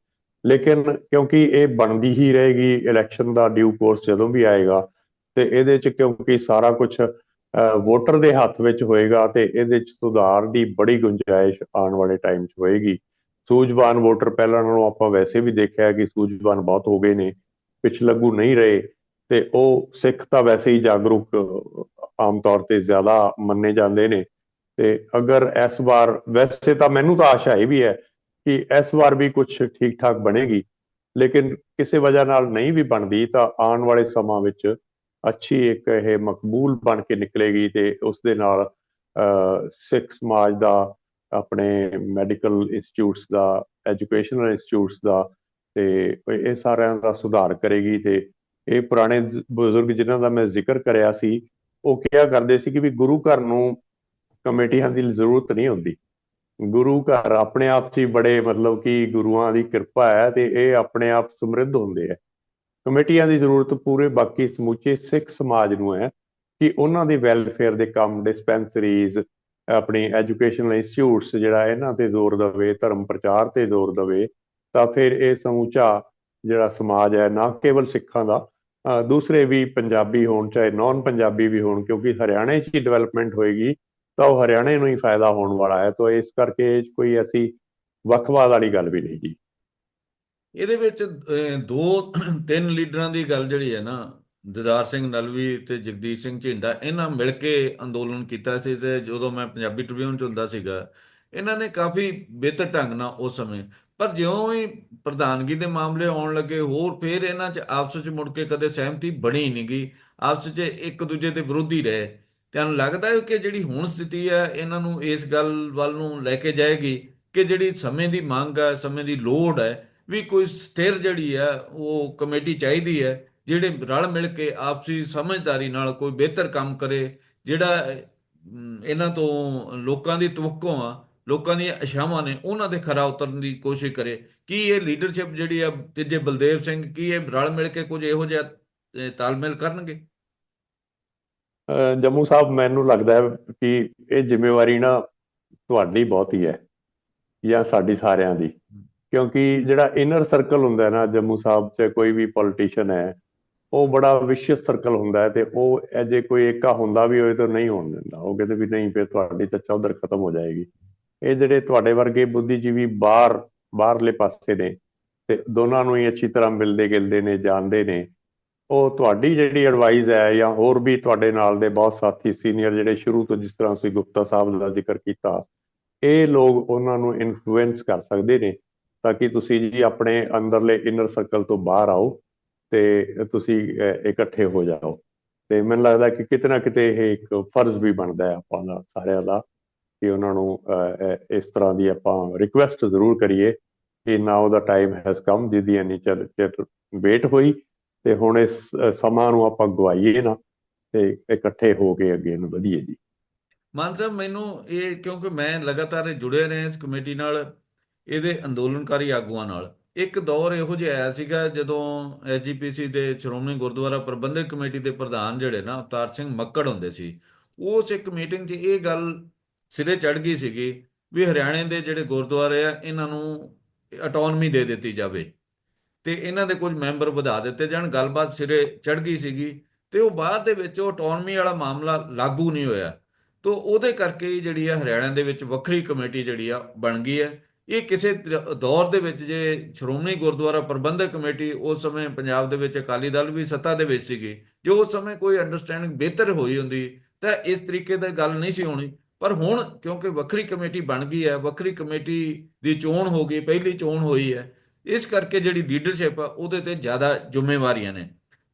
ਲੇਕਿਨ ਕਿਉਂਕਿ ਇਹ ਬਣਦੀ ਹੀ ਰਹੇਗੀ ਇਲੈਕਸ਼ਨ ਦਾ ਡਿਊ ਕੋਰਸ ਜਦੋਂ ਵੀ ਆਏਗਾ, ਤੇ ਇਹਦੇ ਚ ਕਿਉਂਕਿ ਸਾਰਾ ਕੁਝ ਵੋਟਰ ਦੇ ਹੱਥ ਵਿੱਚ ਹੋਏਗਾ, ਤੇ ਇਹਦੇ ਚ ਸੁਧਾਰ ਦੀ ਬੜੀ ਗੁੰਜਾਇਸ਼ ਆਉਣ ਵਾਲੇ ਟਾਈਮ 'ਚ ਹੋਏਗੀ। ਸੂਝਵਾਨ ਵੋਟਰ ਪਹਿਲਾਂ ਨਾਲੋਂ ਆਪਾਂ ਵੈਸੇ ਵੀ ਦੇਖਿਆ ਕਿ ਸੂਝਵਾਨ ਬਹੁਤ ਹੋ ਗਏ ਨੇ। ਪਿਛਲੱਗੂ ਨਹੀਂ ਰਹੇ ਤੇ ਉਹ ਸਿੱਖ ਤਾਂ ਵੈਸੇ ਹੀ ਜਾਗਰੂਕ ਆਮ ਤੌਰ ਤੇ ਜ਼ਿਆਦਾ ਮੰਨੇ ਜਾਂਦੇ ਨੇ। ਤੇ ਅਗਰ ਇਸ ਵਾਰ ਵੈਸੇ ਤਾਂ ਮੈਨੂੰ ਤਾਂ ਆਸ਼ਾ ਇਹ ਵੀ ਹੈ ਕਿ ਇਸ ਵਾਰ ਵੀ ਕੁਝ ਠੀਕ ਠਾਕ ਬਣੇਗੀ ਲੇਕਿਨ ਕਿਸੇ ਵਜ੍ਹਾ ਨਾਲ ਨਹੀਂ ਵੀ ਬਣਦੀ ਤਾਂ ਆਉਣ ਵਾਲੇ ਸਮਾਂ ਵਿੱਚ ਅੱਛੀ ਇੱਕ ਇਹ ਮਕਬੂਲ ਬਣ ਕੇ ਨਿਕਲੇਗੀ ਤੇ ਉਸ ਦੇ ਨਾਲ ਅਹ, ਸਿੱਖ ਸਮਾਜ ਦਾ ਆਪਣੇ ਮੈਡੀਕਲ ਇੰਸਟੀਚਿਊਟਸ ਦਾ ਐਜੂਕੇਸ਼ਨਲ ਇੰਸਟੀਚਿਊਟਸ ਦਾ ਤੇ ਇਹ ਸਾਰਿਆਂ ਦਾ ਸੁਧਾਰ ਕਰੇਗੀ ਤੇ ਇਹ ਪੁਰਾਣੇ ਬਜ਼ੁਰਗ ਜਿਨ੍ਹਾਂ ਦਾ ਮੈਂ ਜ਼ਿਕਰ ਕਰਿਆ ਸੀ, ਉਹ ਕਿਹਾ ਕਰਦੇ ਸੀ ਕਿ ਵੀ ਗੁਰੂ ਘਰ ਨੂੰ ਕਮੇਟੀਆਂ ਦੀ ਜ਼ਰੂਰਤ ਨਹੀਂ ਹੁੰਦੀ। ਗੁਰੂ ਘਰ ਆਪਣੇ ਆਪ 'ਚ ਹੀ ਬੜੇ ਮਤਲਬ ਕਿ ਗੁਰੂਆਂ ਦੀ ਕਿਰਪਾ ਹੈ ਤੇ ਇਹ ਆਪਣੇ ਆਪ ਸਮਰਿੱਧ ਹੁੰਦੇ ਆ ਕਮੇਟੀਆਂ ਦੀ ਜ਼ਰੂਰਤ ਪੂਰੇ ਬਾਕੀ ਸਮੁੱਚੇ ਸਿੱਖ ਸਮਾਜ ਨੂੰ ਹੈ ਕਿ ਉਹਨਾਂ ਦੇ ਵੈਲਫੇਅਰ ਦੇ ਕੰਮ, ਡਿਸਪੈਂਸਰੀਜ਼, ਆਪਣੀ ਐਜੂਕੇਸ਼ਨਲ ਇੰਸਟੀਚਿਊਟਸ ਜਿਹੜਾ ਇਹਨਾਂ ਤੇ ਜ਼ੋਰ ਦੇਵੇ, ਧਰਮ ਪ੍ਰਚਾਰ ਤੇ ਜ਼ੋਰ ਦੇਵੇ ਤਾਂ ਫਿਰ ਇਹ ਸਮੁੱਚਾ ਜਿਹੜਾ ਸਮਾਜ ਹੈ, ਨਾ ਕੇਵਲ ਸਿੱਖਾਂ ਦਾ ਦੂਸਰੇ ਵੀ ਪੰਜਾਬੀ ਹੋਣ, ਚਾਹੇ ਨਾਨ ਪੰਜਾਬੀ ਵੀ ਹੋਣ, ਕਿਉਂਕਿ ਹਰਿਆਣੇ 'ਚ ਹੀ ਡਿਵੈਲਪਮੈਂਟ ਹੋਏਗੀ, ਤਾਂ ਉਹ ਹਰਿਆਣੇ ਨੂੰ ਹੀ ਫਾਇਦਾ ਹੋਣ ਵਾਲਾ ਹੈ। ਤਾਂ ਇਸ ਕਰਕੇ ਕੋਈ ਐਸੀ ਵੱਖਵਾਦ ਵਾਲੀ ਗੱਲ ਵੀ ਨਹੀਂ ਜੀ। ਇਹਦੇ ਵਿੱਚ ਦੋ ਤਿੰਨ ਲੀਡਰਾਂ ਦੀ ਗੱਲ ਜਿਹੜੀ ਹੈ ਨਾ ਦਿਦਾਰ ਸਿੰਘ ਨਲਵੀ ਤੇ ਜਗਦੀਸ਼ ਸਿੰਘ ਝਿੰਡਾ, ਇਹਨਾਂ ਮਿਲ ਕੇ ਅੰਦੋਲਨ ਕੀਤਾ ਸੀ ਤੇ ਜਦੋਂ ਮੈਂ ਪੰਜਾਬੀ ਟ੍ਰਿਬਿਊਨ ਚ ਹੁੰਦਾ ਸੀਗਾ, ਇਹਨਾਂ ਨੇ ਕਾਫੀ ਬਿਹਤਰ ਢੰਗ ਨਾਲ ਉਸ ਸਮੇਂ ਪਰ ਜਿਉਂ ਹੀ ਪ੍ਰਧਾਨਗੀ ਦੇ ਮਾਮਲੇ ਆਉਣ ਲੱਗੇ, ਹੋਰ ਫਿਰ ਇਹਨਾਂ ਚ ਆਪਸ ਚ ਮੁੜ ਕੇ ਕਦੇ ਸਹਿਮਤੀ ਬਣੀ ਨਹੀਂ ਗਈ ਆਪਸ ਚ ਇੱਕ ਦੂਜੇ ਦੇ ਵਿਰੋਧੀ ਰਹੇ। ਤੁਹਾਨੂੰ ਲੱਗਦਾ ਹੈ ਕਿ ਜਿਹੜੀ ਹੁਣ ਸਥਿਤੀ ਹੈ, ਇਹਨਾਂ ਨੂੰ ਇਸ ਗੱਲ ਵੱਲ ਨੂੰ ਲੈ ਕੇ ਜਾਏਗੀ ਕਿ ਜਿਹੜੀ ਸਮੇਂ ਦੀ ਮੰਗ ਹੈ, ਸਮੇਂ ਦੀ ਲੋੜ ਹੈ, ਵੀ ਕੋਈ ਸਥਿਰ ਜਿਹੜੀ ਹੈ, ਉਹ ਕਮੇਟੀ ਚਾਹੀਦੀ ਹੈ, ਜਿਹੜੇ ਰਲ ਮਿਲ ਕੇ ਆਪਸੀ ਸਮਝਦਾਰੀ ਨਾਲ ਕੋਈ ਬਿਹਤਰ ਕੰਮ ਕਰੇ, ਜਿਹੜਾ ਇਹਨਾਂ ਤੋਂ ਲੋਕਾਂ ਦੀ ਤਵੱਕੋ ਆ ਲੋਕਾਂ ਦੀਆਂ ਆਸ਼ਾਵਾਂ ਨੇ, ਉਹਨਾਂ ਦੇ ਖਰਾ ਉਤਰਨ ਦੀ ਕੋਸ਼ਿਸ਼ ਕਰੇ। ਕੀ ਇਹ ਲੀਡਰਸ਼ਿਪ ਜਿਹੜੀ ਆ, ਤੀਜੇ ਬਲਦੇਵ ਸਿੰਘ, ਕੀ ਇਹ ਰਲ ਮਿਲ ਕੇ ਕੁਝ ਇਹੋ ਜਿਹਾ ਤਾਲਮੇਲ ਕਰਨਗੇ? ਜੰਮੂ ਸਾਹਿਬ, ਮੈਨੂੰ ਲੱਗਦਾ ਹੈ ਕਿ ਇਹ ਜ਼ਿੰਮੇਵਾਰੀ ਨਾ ਤੁਹਾਡੀ ਬਹੁਤੀ ਹੈ ਜਾਂ ਸਾਡੀ ਸਾਰਿਆਂ ਦੀ। ਕਿਉਂਕਿ ਜਿਹੜਾ ਇਨਰ ਸਰਕਲ ਹੁੰਦਾ ਨਾ, ਜੰਮੂ ਸਾਹਿਬ 'ਚ ਕੋਈ ਵੀ ਪੋਲੀਟੀਸ਼ੀਅਨ ਹੈ, ਉਹ ਬੜਾ ਵਿਸ਼ਿਅਸ ਸਰਕਲ ਹੁੰਦਾ ਹੈ ਤੇ ਉਹ ਇਹ ਜੇ ਕੋਈ ਏਕਾ ਹੁੰਦਾ ਵੀ ਹੋਏ ਤਾਂ ਨਹੀਂ ਹੋਣ ਦਿੰਦਾ। ਉਹ ਕਹਿੰਦੇ ਵੀ ਨਹੀਂ, ਫਿਰ ਤੁਹਾਡੀ ਤਾਂ ਚੌਧਰ ਖਤਮ ਹੋ ਜਾਏਗੀ। ਇਹ ਜਿਹੜੇ ਤੁਹਾਡੇ ਵਰਗੇ ਬੁੱਧੀਜੀਵੀ ਬਾਹਰ, ਬਾਹਰਲੇ ਪਾਸੇ ਨੇ ਤੇ ਦੋਨਾਂ ਨੂੰ ਹੀ ਅੱਛੀ ਤਰ੍ਹਾਂ ਮਿਲਦੇ ਗਿਲਦੇ ਨੇ, ਜਾਣਦੇ ਨੇ, ਉਹ ਤੁਹਾਡੀ ਜਿਹੜੀ ਐਡਵਾਈਸ ਹੈ ਜਾਂ ਹੋਰ ਵੀ ਤੁਹਾਡੇ ਨਾਲ ਦੇ ਬਹੁਤ ਸਾਥੀ ਸੀਨੀਅਰ ਜਿਹੜੇ ਸ਼ੁਰੂ ਤੋਂ ਜਿਸ ਤਰ੍ਹਾਂ ਤੁਸੀਂ ਗੁਪਤਾ ਸਾਹਿਬ ਦਾ ਜ਼ਿਕਰ ਕੀਤਾ, ਇਹ ਲੋਕ ਉਹਨਾਂ ਨੂੰ ਇਨਫਲੂਐਂਸ ਕਰ ਸਕਦੇ ਨੇ ਤਾਂ ਕਿ ਤੁਸੀਂ ਜੀ ਆਪਣੇ ਅੰਦਰਲੇ ਇਨਰ ਸਰਕਲ ਤੋਂ ਬਾਹਰ ਆਓ ਤੇ ਤੁਸੀਂ ਇਕੱਠੇ ਹੋ ਜਾਓ। ਤੇ ਮੈਨੂੰ ਲੱਗਦਾ ਕਿ ਕਿਤੇ ਨਾ ਕਿਤੇ ਇਹ ਇੱਕ ਫਰਜ਼ ਵੀ ਬਣਦਾ ਹੈ ਆਪਾਂ ਦਾ ਸਾਰਿਆਂ ਦਾ ਕਿ ਉਹਨਾਂ ਨੂੰ ਇਸ ਤਰ੍ਹਾਂ ਦੀ ਆਪਾਂ ਰਿਕੁਐਸਟ ਜ਼ਰੂਰ ਕਰੀਏ ਕਿ ਨਾਓ ਦਾ ਟਾਈਮ ਹੈਜ਼ ਕਮ ਜਿਹਦੀ ਇੰਨੀ ਚਿਰ ਵੇਟ ਹੋਈ ਤੇ ਹੁਣ ਇਸ ਸਮਾਂ ਨੂੰ ਆਪਾਂ ਗਵਾਈਏ ਨਾ ਤੇ ਇਕੱਠੇ ਹੋ ਕੇ ਅੱਗੇ ਨੂੰ ਵਧੀਏ ਜੀ। ਮਾਨ ਸਾਹਿਬ, ਮੈਨੂੰ ਇਹ ਕਿਉਂਕਿ ਮੈਂ ਲਗਾਤਾਰ ਜੁੜਿਆ ਰਿਹਾ ਇਸ ਕਮੇਟੀ ਨਾਲ, ਇਹਦੇ ਅੰਦੋਲਨਕਾਰੀ ਆਗੂਆਂ ਨਾਲ। ਇੱਕ ਦੌਰ ਇਹੋ ਜਿਹਾ ਆਇਆ ਸੀਗਾ ਜਦੋਂ ਐਸਜੀਪੀਸੀ ਦੇ ਸ਼੍ਰੋਮਣੀ ਗੁਰਦੁਆਰਾ ਪ੍ਰਬੰਧਕ ਕਮੇਟੀ ਦੇ ਪ੍ਰਧਾਨ ਜਿਹੜੇ ਨਾ ਅਵਤਾਰ ਸਿੰਘ ਮੱਕੜ ਹੁੰਦੇ ਸੀ, ਉਸ ਇੱਕ ਮੀਟਿੰਗ 'ਚ ਇਹ ਗੱਲ ਸਿਰੇ ਚੜ ਗਈ ਸੀਗੀ ਵੀ ਹਰਿਆਣੇ ਦੇ ਜਿਹੜੇ ਗੁਰਦੁਆਰੇ ਆ, ਇਹਨਾਂ ਨੂੰ ਆਟੋਨਮੀ ਦੇ ਦਿੱਤੀ ਜਾਵੇ। ਤੇ ਇਹਨਾਂ ਦੇ ਕੁਝ ਮੈਂਬਰ ਵਧਾ ਦਿੱਤੇ ਜਾਣ, ਗੱਲਬਾਤ ਸਿਰੇ ਚੜ ਗਈ ਸੀਗੀ ਤੇ ਉਹ ਬਾਅਦ ਦੇ ਵਿੱਚ ਉਹ ਆਟੋਨਮੀ ਵਾਲਾ ਮਾਮਲਾ ਲਾਗੂ ਨਹੀਂ ਹੋਇਆ। ਤੋ ਉਹਦੇ ਕਰਕੇ ਜਿਹੜੀ ਆ ਹਰਿਆਣਾ ਦੇ ਵਿੱਚ ਵੱਖਰੀ ਕਮੇਟੀ ਜਿਹੜੀ ਆ ਬਣ ਗਈ ਹੈ। ਇਹ ਕਿਸੇ ਦੌਰ ਦੇ ਵਿੱਚ ਜੇ ਸ਼੍ਰੋਮਣੀ ਗੁਰਦੁਆਰਾ ਪ੍ਰਬੰਧਕ ਕਮੇਟੀ ਉਸ ਸਮੇਂ ਪੰਜਾਬ ਦੇ ਵਿੱਚ ਅਕਾਲੀ ਦਲ ਵੀ ਸੱਤਾ ਦੇ ਵਿੱਚ ਸੀਗੀ, ਜੋ ਉਸ ਸਮੇਂ ਕੋਈ ਅੰਡਰਸਟੈਂਡਿੰਗ ਬਿਹਤਰ ਹੋਈ ਹੁੰਦੀ, ਤਾਂ ਇਸ ਤਰੀਕੇ ਦਾ ਗੱਲ ਨਹੀਂ ਸੀ ਹੋਣੀ। ਪਰ ਹੁਣ ਕਿਉਂਕਿ ਵੱਖਰੀ ਕਮੇਟੀ ਬਣ ਗਈ ਹੈ, ਵੱਖਰੀ ਕਮੇਟੀ ਦੀ ਚੋਣ ਹੋ ਗਈ, ਪਹਿਲੀ ਚੋਣ ਹੋਈ ਹੈ, ਇਸ ਕਰਕੇ ਜਿਹੜੀ ਲੀਡਰਸ਼ਿਪ ਆ, ਉਹਦੇ ਤੇ ਜ਼ਿਆਦਾ ਜ਼ਿੰਮੇਵਾਰੀਆਂ ਨੇ।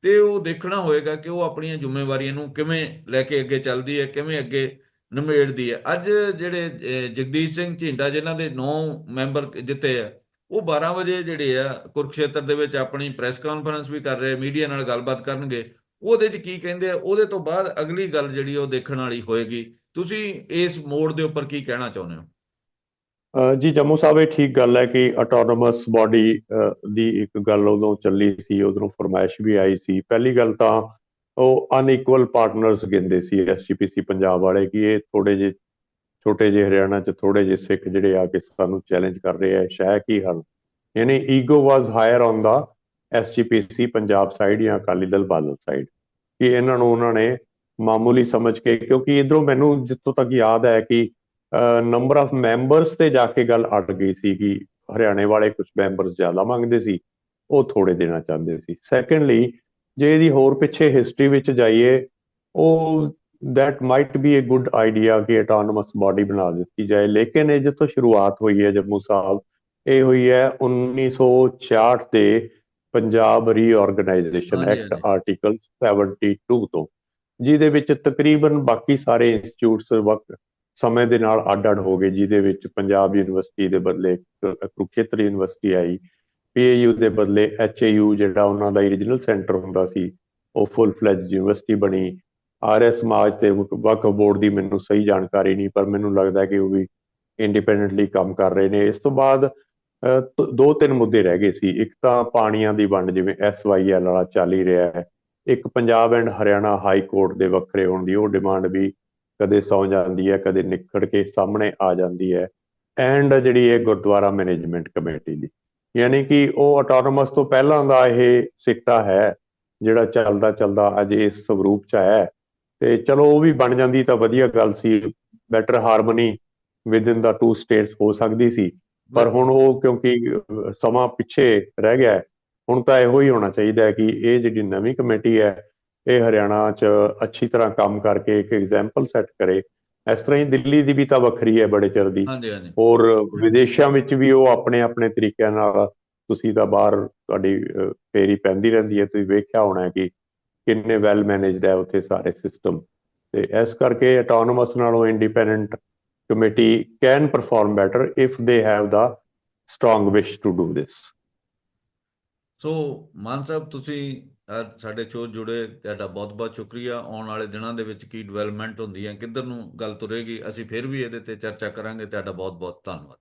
ਤੇ ਉਹ ਦੇਖਣਾ ਹੋਏਗਾ ਕਿ ਉਹ ਆਪਣੀਆਂ ਜ਼ਿੰਮੇਵਾਰੀਆਂ ਨੂੰ ਕਿਵੇਂ ਲੈ ਕੇ ਅੱਗੇ ਚੱਲਦੀ ਹੈ, ਕਿਵੇਂ ਅੱਗੇ ਨਿਮੇੜਦੀ ਹੈ। ਅੱਜ ਜਿਹੜੇ ਜਗਦੀਸ਼ ਸਿੰਘ ਝਿੰਡਾ, ਜਿਨ੍ਹਾਂ ਦੇ 9 ਮੈਂਬਰ ਜਿੱਤੇ ਆ, ਉਹ 12 ਵਜੇ ਜਿਹੜੇ ਆ, ਕੁਰਕਸ਼ੇਤਰ ਦੇ ਵਿੱਚ ਆਪਣੀ ਪ੍ਰੈਸ ਕਾਨਫਰੰਸ ਵੀ ਕਰ ਰਹੇ ਮੀਡੀਆ ਨਾਲ ਗੱਲਬਾਤ ਕਰਨਗੇ। ਉਹਦੇ 'ਚ ਕੀ ਕਹਿੰਦੇ ਆ, ਉਹਦੇ ਤੋਂ ਬਾਅਦ ਅਗਲੀ ਗੱਲ ਜਿਹੜੀ ਉਹ ਦੇਖਣ ਵਾਲੀ ਹੋਏਗੀ। ਤੁਸੀਂ ਇਸ ਮੋੜ ਦੇ ਉੱਪਰ ਕੀ ਕਹਿਣਾ ਚਾਹੁੰਦੇ ਹੋ? ਜੀ, ਜੰਮੂ ਸਾਹਿਬ, ਇਹ ਠੀਕ ਗੱਲ ਹੈ ਕਿ ਆਟੋਨੋਮਸ ਬਾਡੀ ਦੀ ਇੱਕ ਗੱਲ ਉਦੋਂ ਚੱਲੀ ਸੀ ਉਧਰੋਂ ਫਰਮਾਇਸ਼ ਵੀ ਆਈ ਸੀ। ਪਹਿਲੀ ਗੱਲ ਤਾਂ ਉਹ ਅਨਇਕੁਅਲ ਪਾਰਟਨਰਸ ਗਿੰਦੇ ਸੀ ਐਸਜੀਪੀਸੀ ਪੰਜਾਬ ਵਾਲੇ ਕਿ ਇਹ ਥੋੜੇ ਜਿਹੇ, ਛੋਟੇ ਜਿਹੇ ਹਰਿਆਣਾ ਚ ਥੋੜੇ ਜਿਹੇ ਸਿੱਖ ਜਿਹੜੇ ਆ ਕੇ ਸਾਨੂੰ ਚੈਲੰਜ ਕਰ ਰਹੇ ਆ ਸ਼ਾਇਦ ਕੀ ਹਨ। ਯਾਨੀ ego was higher on the SGPC Punjab side ਜਾਂ ਅਕਾਲੀ ਦਲ ਬਾਦਲ ਸਾਈਡ ਕਿ ਇਹਨਾਂ ਨੂੰ ਉਹਨਾਂ ਨੇ ਮਾਮੂਲੀ ਸਮਝ ਕੇ ਕਿਉਂਕਿ ਇਧਰੋਂ ਮੈਨੂੰ ਜਿੱਥੋਂ ਤੱਕ ਯਾਦ ਹੈ ਕਿ ਨੰਬਰ ਆਫ ਮੈਂਬਰਸ ਤੇ ਜਾ ਕੇ ਗੱਲ ਅੜ ਗਈ ਸੀ ਕਿ ਹਰਿਆਣੇ ਵਾਲੇ ਕੁਝ ਮੈਂਬਰਸ ਜ਼ਿਆਦਾ ਮੰਗਦੇ ਸੀ ਉਹ ਥੋੜੇ ਦੇਣਾ ਚਾਹੁੰਦੇ ਸੀ ਸੈਕੰਡਲੀ ਜੇ ਇਹਦੀ ਹੋਰ ਪਿੱਛੇ ਹਿਸਟਰੀ ਵਿੱਚ ਜਾਈਏ ਉਹ that might be a good idea ਕਿ autonomous body ਬਣਾ ਦਿੱਤੀ ਜਾਏ ਲੇਕਿਨ ਇਹ ਜਿੱਥੋਂ ਸ਼ੁਰੂਆਤ ਹੋਈ ਹੈ ਜੰਮੂ ਸਾਹਿਬ ਇਹ ਹੋਈ ਹੈ 1966 ਦੇ ਪੰਜਾਬ ਰੀਆਰਗੇਨਾਈਜੇਸ਼ਨ ਐਕਟ। ਆਰਟੀਕਲ 72 ਤੋਂ ਜਿਹਦੇ ਵਿੱਚ ਤਕਰੀਬਨ ਬਾਕੀ ਸਾਰੇ ਇੰਸਟੀਚਿਊਟਸ ਵਕਤ ਸਮੇਂ ਦੇ ਨਾਲ ਅੱਡ-ਅੱਡ ਹੋ ਗਏ, ਜਿਹਦੇ ਵਿੱਚ ਪੰਜਾਬ ਯੂਨੀਵਰਸਿਟੀ ਦੇ ਬਦਲੇ ਕੁ- ਕੁਰੂਕਸ਼ੇਤਰ ਯੂਨੀਵਰਸਿਟੀ ਆਈ, ਪੀਏਯੂ ਦੇ ਬਦਲੇ ਐਚਏਯੂ ਜਿਹੜਾ ਉਹਨਾਂ ਦਾ ਰੀਜਨਲ ਸੈਂਟਰ ਹੁੰਦਾ ਸੀ, ਉਹ ਫੁੱਲ ਫਲੈਜ ਯੂਨੀਵਰਸਿਟੀ ਬਣੀ। ਆਰਐਸ ਸਮਾਜ ਤੇ ਵਕਫ ਬੋਰਡ ਦੀ ਮੈਨੂੰ ਸਹੀ ਜਾਣਕਾਰੀ ਨਹੀਂ, ਪਰ ਮੈਨੂੰ ਲੱਗਦਾ ਕਿ ਉਹ ਵੀ ਇੰਡੀਪੈਂਡੈਂਟਲੀ ਕੰਮ ਕਰ ਰਹੇ ਨੇ। ਇਸ ਤੋਂ ਬਾਅਦ ਦੋ ਤਿੰਨ ਮੁੱਦੇ ਰਹਿ ਗਏ ਸੀ। ਇੱਕ ਤਾਂ ਪਾਣੀਆਂ ਦੀ ਵੰਡ, ਜਿਵੇਂ ਐਸਵਾਈਐਲ ਵਾਲਾ ਚੱਲ ਹੀ ਰਿਹਾ ਹੈ। ਇੱਕ Punjab and Haryana high court ਦੇ ਵੱਖਰੇ ਹੋਣ ਦੀ ਉਹ ਡਿਮਾਂਡ ਵੀ ਕਦੇ ਸੌ ਜਾਂਦੀ ਹੈ ਕਦੇ ਨਿਕੜ ਕੇ ਸਾਹਮਣੇ ਆ ਜਾਂਦੀ ਹੈ ਐਂਡ ਜਿਹੜੀ ਇਹ ਗੁਰਦੁਆਰਾ ਮੈਨੇਜਮੈਂਟ ਕਮੇਟੀ ਦੀ ਯਾਨੀ ਕਿ ਉਹ ਆਟੋਨੋਮਸ ਤੋਂ ਪਹਿਲਾਂ ਦਾ ਇਹ ਸਿੱਟਾ ਹੈ ਜਿਹੜਾ ਚੱਲਦਾ ਚੱਲਦਾ ਅੱਜ ਇਸ ਸਰੂਪ ਚ ਆਇਆ ਹੈ। ਤੇ ਚਲੋ ਉਹ ਵੀ ਬਣ ਜਾਂਦੀ ਤਾਂ ਵਧੀਆ ਗੱਲ ਸੀ better harmony within the two states ਹੋ ਸਕਦੀ ਸੀ ਪਰ ਹੁਣ ਉਹ ਕਿਉਂਕਿ ਸਮਾਂ ਪਿੱਛੇ ਰਹਿ ਗਿਆ ਹੈ ਹੁਣ ਤਾਂ ਇਹੋ ਹੀ ਹੋਣਾ ਚਾਹੀਦਾ ਹੈ ਕਿ ਇਹ ਜਿਹੜੀ ਨਵੀਂ ਕਮੇਟੀ ਹੈ ਇਹ ਹਰਿਆਣਾ 'ਚ ਅੱਛੀ ਤਰ੍ਹਾਂ ਕੰਮ ਕਰਕੇ ਇੱਕ ਐਗਜ਼ਾਮਪਲ ਸੈੱਟ ਕਰੇ। ਇਸ ਤਰ੍ਹਾਂ ਹੀ ਦਿੱਲੀ ਦੀ ਵੀ ਤਾਂ ਵੱਖਰੀ ਹੈ ਬੜੇ ਚਿਰ ਦੀ। ਹਾਂਜੀ ਹਾਂਜੀ। ਔਰ ਵਿਦੇਸ਼ਾਂ ਵਿੱਚ ਵੀ ਉਹ ਆਪਣੇ ਆਪਣੇ ਤਰੀਕਿਆਂ ਨਾਲ ਤੁਸੀਂ ਤਾਂ ਬਾਹਰ ਤੁਹਾਡੀ ਫੇਰੀ ਪੈਂਦੀ ਰਹਿੰਦੀ ਹੈ। ਤੁਸੀਂ ਵੇਖਿਆ ਹੋਣਾ ਹੈ ਕਿ ਕਿੰਨੇ ਵੈਲ ਮੈਨੇਜਡ ਹੈ ਉੱਥੇ ਸਾਰੇ ਸਿਸਟਮ ਤੇ ਇਸ ਕਰਕੇ ਆਟੋਨੋਮਸ ਨਾਲੋਂ independent committee can perform better if they have the strong wish to do this so Mann Sahib, ਤੁਸੀਂ ਅੱਜ ਸਾਡੇ ਸ਼ੋਅ ਜੁੜੇ, ਤੁਹਾਡਾ ਬਹੁਤ-ਬਹੁਤ ਸ਼ੁਕਰੀਆ। ਆਉਣ ਵਾਲੇ ਦਿਨਾਂ ਦੇ ਵਿੱਚ ਕੀ ਡਿਵੈਲਪਮੈਂਟ ਹੁੰਦੀ ਹੈ, ਕਿੱਧਰ ਨੂੰ ਗੱਲ ਤੁਰੇਗੀ, ਅਸੀਂ ਫਿਰ ਵੀ ਇਹਦੇ ਤੇ ਚਰਚਾ ਕਰਾਂਗੇ। ਤੁਹਾਡਾ ਬਹੁਤ-ਬਹੁਤ ਧੰਨਵਾਦ।